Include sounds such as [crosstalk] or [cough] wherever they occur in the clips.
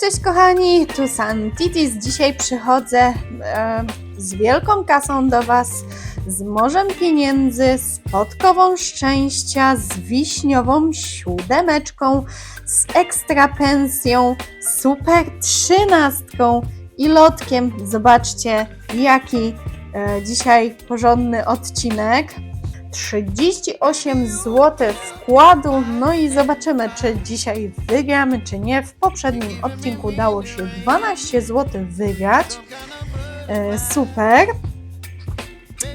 Cześć kochani, tu San Titis. Dzisiaj przychodzę e, z wielką kasą do Was, z morzem pieniędzy, z podkową szczęścia, z wiśniową siódemeczką, z ekstra pensją, super trzynastką i lotkiem. Zobaczcie, jaki e, dzisiaj porządny odcinek. 38 zł wkładu. No i zobaczymy, czy dzisiaj wygramy, czy nie. W poprzednim odcinku udało się 12 zł wygrać. E, Super.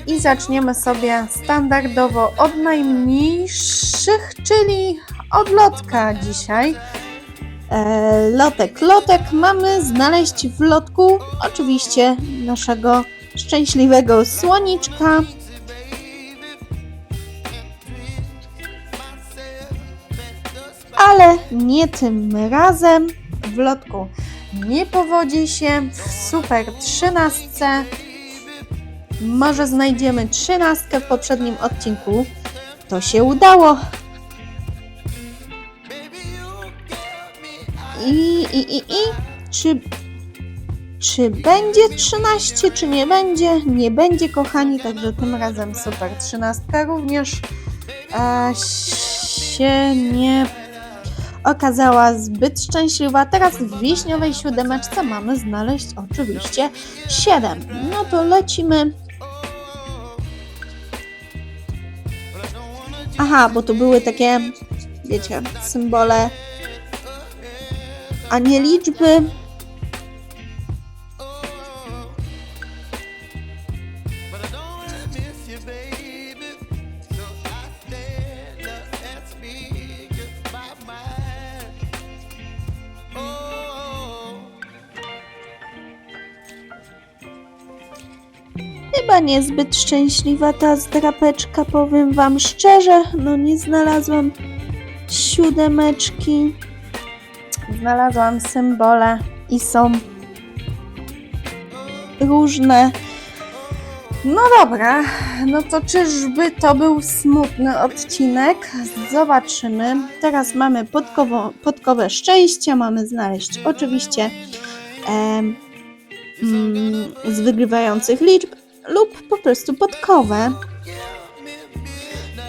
I zaczniemy sobie standardowo od najmniejszych, czyli od lotka dzisiaj. E, Lotek, lotek mamy znaleźć w lotku oczywiście naszego szczęśliwego słoniczka. ale nie tym razem. W lotku nie powodzi się. W super trzynastce. Może znajdziemy trzynastkę w poprzednim odcinku. To się udało. I, i, i, i. Czy, czy będzie 13, czy nie będzie? Nie będzie, kochani, także tym razem super trzynastka również e, się nie okazała zbyt szczęśliwa. Teraz w wiśniowej siódemeczce mamy znaleźć oczywiście 7. No to lecimy. Aha, bo to były takie, wiecie, symbole, a nie liczby. Chyba niezbyt szczęśliwa ta zdrapeczka, powiem wam szczerze. No nie znalazłam siódemeczki. Znalazłam symbole i są różne. No dobra, no to czyżby to był smutny odcinek? Zobaczymy. Teraz mamy podkowo, podkowe szczęście, mamy znaleźć oczywiście em, mm, z wygrywających liczb lub po prostu podkowe.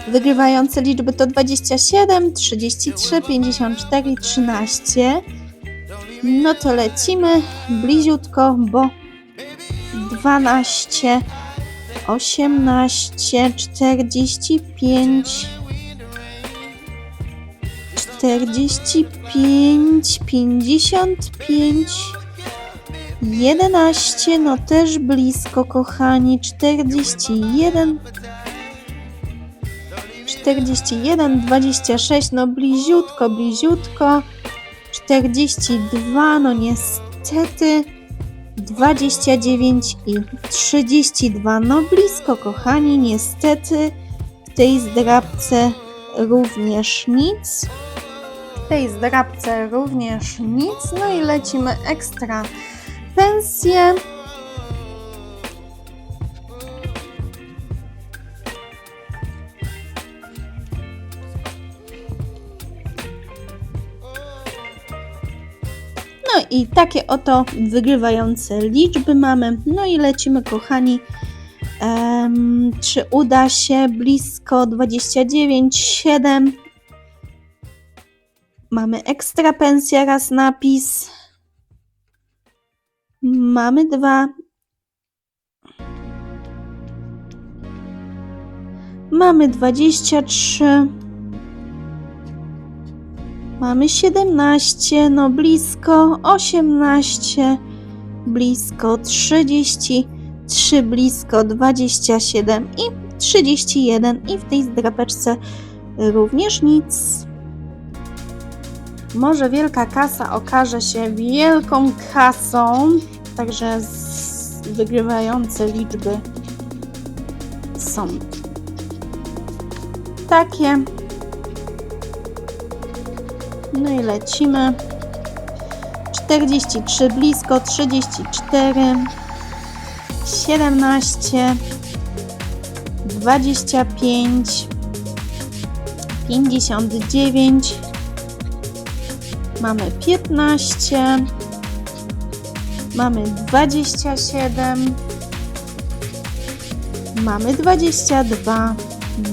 Wygrywające liczby to 27, 33, 54 i 13. No to lecimy bliziutko, bo 12, 18, 45, 45, 55, 11, no też blisko, kochani. 41, 41, 26, no bliziutko, bliziutko. 42, no niestety. 29 i 32, no blisko, kochani. Niestety w tej zdrabce również nic. W tej zdrabce również nic. No i lecimy ekstra pensję. No i takie oto wygrywające liczby mamy. No i lecimy, kochani. Em, czy uda się blisko 29, 7? Mamy ekstra pensja, raz napis. Mamy dwa. Mamy dwadzieścia trzy. Mamy siedemnaście, no blisko osiemnaście, blisko trzydzieści trzy, blisko dwadzieścia siedem i trzydzieści jeden i w tej zdrapeczce również nic. Może wielka kasa okaże się wielką kasą, także wygrywające liczby są takie. No i lecimy. 43 blisko, 34, 17, 25, 59, mamy 15, mamy 27, mamy 22,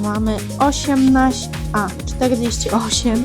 mamy 18, a 48,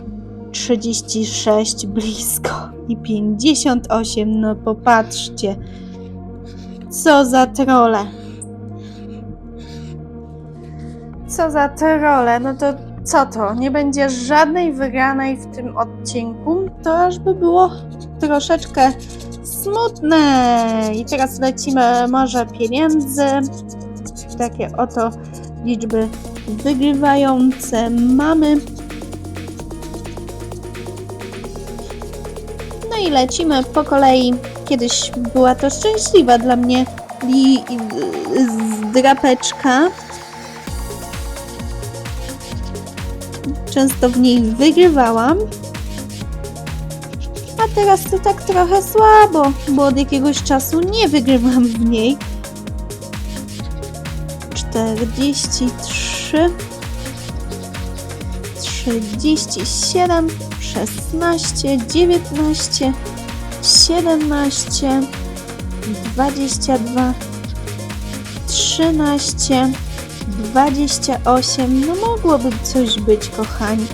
36 blisko i 58 no popatrzcie. Co za trole. Co za trole no to co to? Nie będzie żadnej wygranej w tym odcinku? To aż by było troszeczkę smutne. I teraz lecimy może pieniędzy. Takie oto liczby wygrywające mamy. I lecimy po kolei. Kiedyś była to szczęśliwa dla mnie li, zdrapeczka. Często w niej wygrywałam. A teraz to tak trochę słabo, bo od jakiegoś czasu nie wygrywam w niej. 43 37 16 19 17 22 13 28 no mogłoby coś być kochani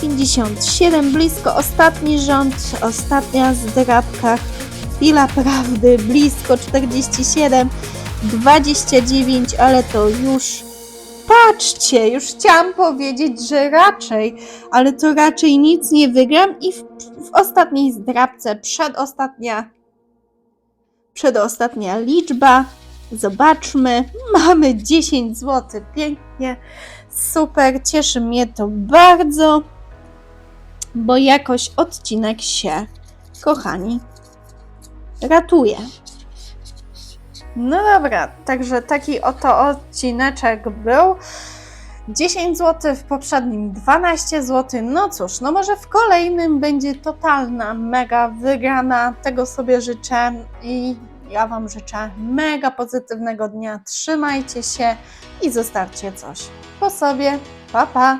57 blisko ostatni rząd ostatnia zdrabka chwila prawdy blisko 47 29, ale to już. Patrzcie, już chciałam powiedzieć, że raczej, ale to raczej nic nie wygram i w, w ostatniej zdrabce przedostatnia przedostatnia liczba. Zobaczmy, [laughs] mamy 10 zł. Pięknie, super, cieszy mnie to bardzo, bo jakoś odcinek się, kochani, ratuje. No dobra, także taki oto odcineczek był. 10 zł, w poprzednim 12 zł. No cóż, no może w kolejnym będzie totalna, mega wygrana. Tego sobie życzę i ja Wam życzę mega pozytywnego dnia. Trzymajcie się i zostawcie coś po sobie. Pa, pa!